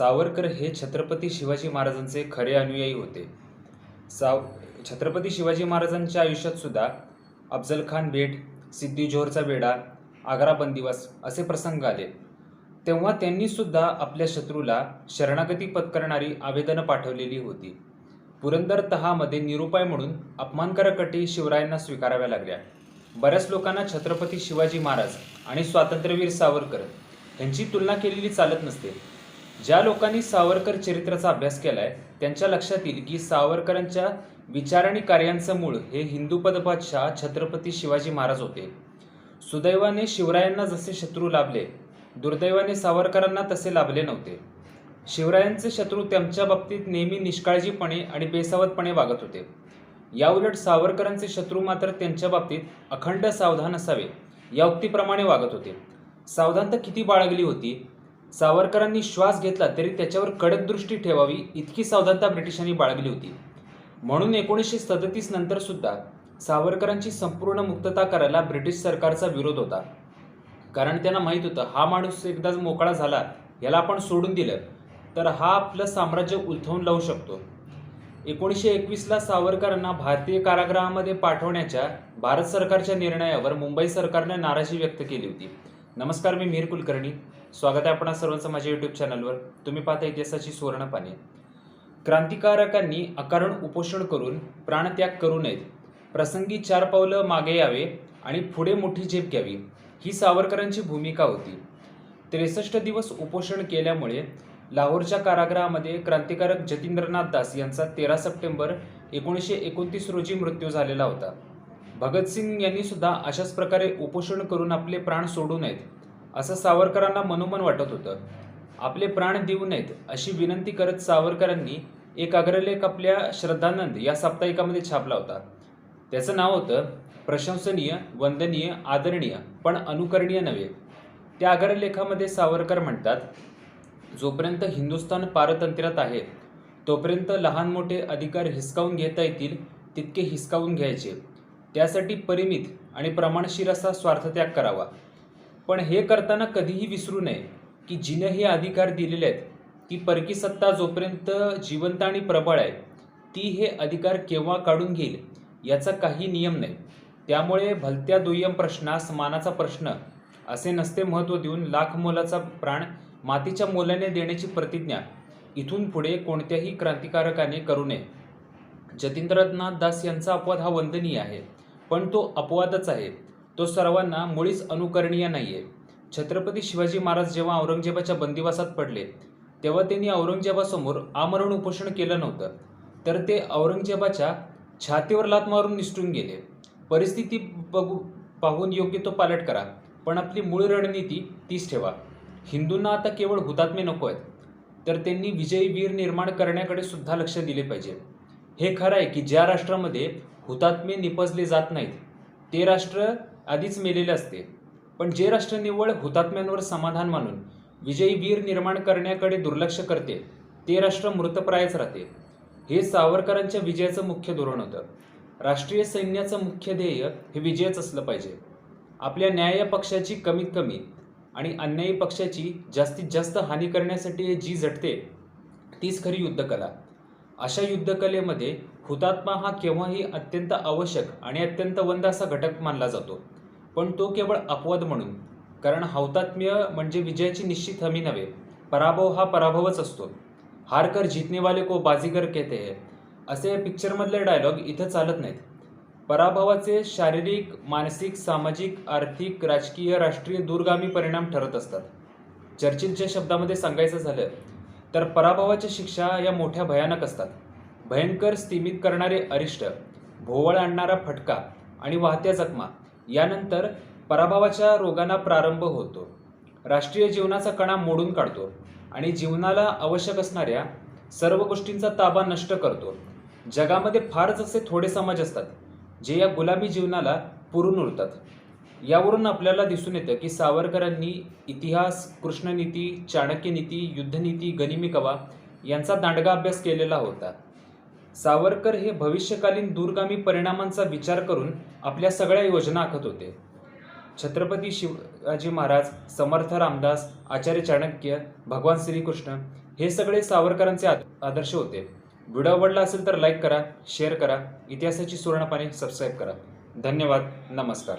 सावरकर हे छत्रपती शिवाजी महाराजांचे खरे अनुयायी होते. साव छत्रपती शिवाजी महाराजांच्या आयुष्यात सुद्धा अफजल खान भेट सिद्धी जोहरचा बेडा आग्रा बंदिवास असे प्रसंग आले. तेव्हा त्यांनी सुद्धा आपल्या शत्रूला शरणागती पत्करणारी आवेदनं पाठवलेली होती. पुरंदर तहामध्ये निरुपाय म्हणून अपमानकारक अटी शिवरायांना स्वीकाराव्या लागल्या. बऱ्याच लोकांना छत्रपती शिवाजी महाराज आणि स्वातंत्र्यवीर सावरकर यांची तुलना केलेली चालत नसते. ज्या लोकांनी सावरकर चरित्राचा अभ्यास केला आहे त्यांच्या लक्षात येईल की सावरकरांच्या विचार आणि कार्यांचं मूळ हे हिंदू पदबादशाह छत्रपती शिवाजी महाराज होते. सुदैवाने शिवरायांना जसे शत्रू लाभले दुर्दैवाने सावरकरांना तसे लाभले नव्हते. शिवरायांचे शत्रू त्यांच्या बाबतीत नेहमी निष्काळजीपणे आणि बेसावतपणे वागत होते. याउलट सावरकरांचे शत्रू मात्र त्यांच्या बाबतीत अखंड सावधान असावे या उक्तीप्रमाणे वागत होते. सावधानता किती बाळगली होती सावरकरांनी श्वास घेतला तरी त्याच्यावर कडक दृष्टी ठेवावी इतकी सावधानता ब्रिटिशांनी बाळगली होती. म्हणून एकोणीसशे सदतीस नंतर सुद्धा सावरकरांची संपूर्ण मुक्तता करायला ब्रिटिश सरकारचा विरोध होता. कारण त्यांना माहीत होतं हा माणूस एकदाच मोकळा झाला याला आपण सोडून दिलं तर हा आपलं साम्राज्य उलथवून लावू शकतो. एकोणीसशे एकवीसला सावरकरांना भारतीय कारागृहामध्ये पाठवण्याच्या भारत सरकारच्या निर्णयावर मुंबई सरकारने नाराजी व्यक्त केली होती. नमस्कार मी मिहीर कुलकर्णी. स्वागत आहे आपण सर्वांचं माझ्या यूट्यूब चॅनलवर तुम्ही पाहता इतिहासाची सुवर्ण पाने. क्रांतिकारकांनी अकारण उपोषण करून प्राणत्याग करू नयेत. प्रसंगी चार पावलं मागे यावे आणि पुढे मोठी झेप घ्यावी ही सावरकरांची भूमिका होती. त्रेसष्ट दिवस उपोषण केल्यामुळे लाहोरच्या कारागृहामध्ये क्रांतिकारक जतींद्रनाथ दास यांचा तेरा सप्टेंबर एकोणीसशे एकोणतीस रोजी मृत्यू झालेला होता. भगतसिंग यांनी सुद्धा अशाच प्रकारे उपोषण करून आपले प्राण सोडू नयेत. असं सावरकरांना मनोमन वाटत होतं. आपले प्राण देऊ नयेत अशी विनंती करत सावरकरांनी एक अग्रलेख आपल्या श्रद्धानंद या साप्ताहिकामध्ये छापला होता. त्याचं नाव होतं प्रशंसनीय वंदनीय आदरणीय पण अनुकरणीय नव्हे. त्या अग्रलेखामध्ये सावरकर म्हणतात जोपर्यंत हिंदुस्थान पारतंत्र्यात आहे तोपर्यंत लहान मोठे अधिकार हिसकावून घेता येतील तितके हिसकावून घ्यायचे. त्यासाठी परिमित आणि प्रमाणशीर असा स्वार्थत्याग करावा. पण हे करताना कधीही विसरू नये की जिने हे अधिकार दिलेले आहेत ती परकी सत्ता जोपर्यंत जिवंत आणि प्रबळ आहे ती हे अधिकार केव्हा काढून घेईल याचा काही नियम नाही. त्यामुळे भलत्या दुय्यम प्रश्नास मानाचा प्रश्न असे नसते महत्त्व देऊन लाख मोलाचा प्राण मातीच्या मोलाने देण्याची प्रतिज्ञा इथून पुढे कोणत्याही क्रांतिकारकाने करू नये. जतींद्रनाथ दास यांचा अपवाद हा वंदनीय आहे पण तो अपवादच आहे. तो सर्वांना मुळीच अनुकरणीय नाही आहे छत्रपती शिवाजी महाराज जेव्हा औरंगजेबाच्या बंदिवासात पडले तेव्हा त्यांनी औरंगजेबासमोर आमरण उपोषण केलं नव्हतं. तर ते औरंगजेबाच्या छातीवर लात मारून निसटून गेले. परिस्थिती बघू पाहून योग्य तो पालट करा पण आपली मूळ रणनीती तीच ठेवा. हिंदूंना आता केवळ हुतात्मे नको आहेत. तर त्यांनी विजयी वीर निर्माण करण्याकडे सुद्धा लक्ष दिले पाहिजे. हे खरं आहे की ज्या राष्ट्रामध्ये हुतात्मे निपजले जात नाहीत ते राष्ट्र आधीच मेलेले असते. पण जे राष्ट्र निव्वळ हुतात्म्यांवर समाधान मानून विजयी वीर निर्माण करण्याकडे दुर्लक्ष करते ते राष्ट्र मृतप्रायच राहते. हे सावरकरांच्या विजयाचं मुख्य धोरण होतं. राष्ट्रीय सैन्याचं मुख्य ध्येय हे विजयच असलं पाहिजे. आपल्या न्याय पक्षाची कमीत कमी आणि अन्यायी पक्षाची जास्तीत जास्त हानी करण्यासाठी जी झटते तीच खरी युद्धकला. अशा युद्धकलेमध्ये हुतात्मा हा केव्हाही अत्यंत आवश्यक आणि अत्यंत वंद असा घटक मानला जातो. पण तो केवळ अपवाद म्हणून कारण हौतात्म्य म्हणजे विजयाची निश्चित हमी नव्हे पराभव हा पराभवच असतो. हारकर जितनेवाले को बाजीगर कहते है असे पिक्चरमधले डायलॉग इथं चालत नाहीत. पराभवाचे शारीरिक मानसिक सामाजिक आर्थिक राजकीय राष्ट्रीय दूरगामी परिणाम ठरत असतात. चर्चिलच्या शब्दामध्ये सांगायचं झालं तर पराभवाच्या शिक्षा या मोठ्या भयानक असतात. भयंकर स्थिमित करणारे अरिष्ट भोवळ आणणारा फटका आणि वाहत्या जखमा यानंतर पराभवाच्या रोगांना प्रारंभ होतो. राष्ट्रीय जीवनाचा कणा मोडून काढतो आणि जीवनाला आवश्यक असणाऱ्या सर्व गोष्टींचा ताबा नष्ट करतो. जगामध्ये फारच असे थोडे समाज असतात जे या गुलामी जीवनाला पुरून उरतात. यावरून आपल्याला दिसून येतं की सावरकरांनी इतिहास कृष्णनीती चाणक्यनीती युद्धनीती गनिमी कवा यांचा दांडगा अभ्यास केलेला होता. सावरकर हे भविष्यकालीन दूरगामी परिणामांचा विचार करून आपल्या सगळ्या योजना आखत होते. छत्रपती शिवाजी महाराज समर्थ रामदास आचार्य चाणक्य भगवान श्रीकृष्ण हे सगळे सावरकरांचे आद- आदर्श होते. व्हिडिओ आवडला असेल तर लाईक करा शेअर करा इतिहासाची सुवर्णपाने सबस्क्राईब करा. धन्यवाद नमस्कार.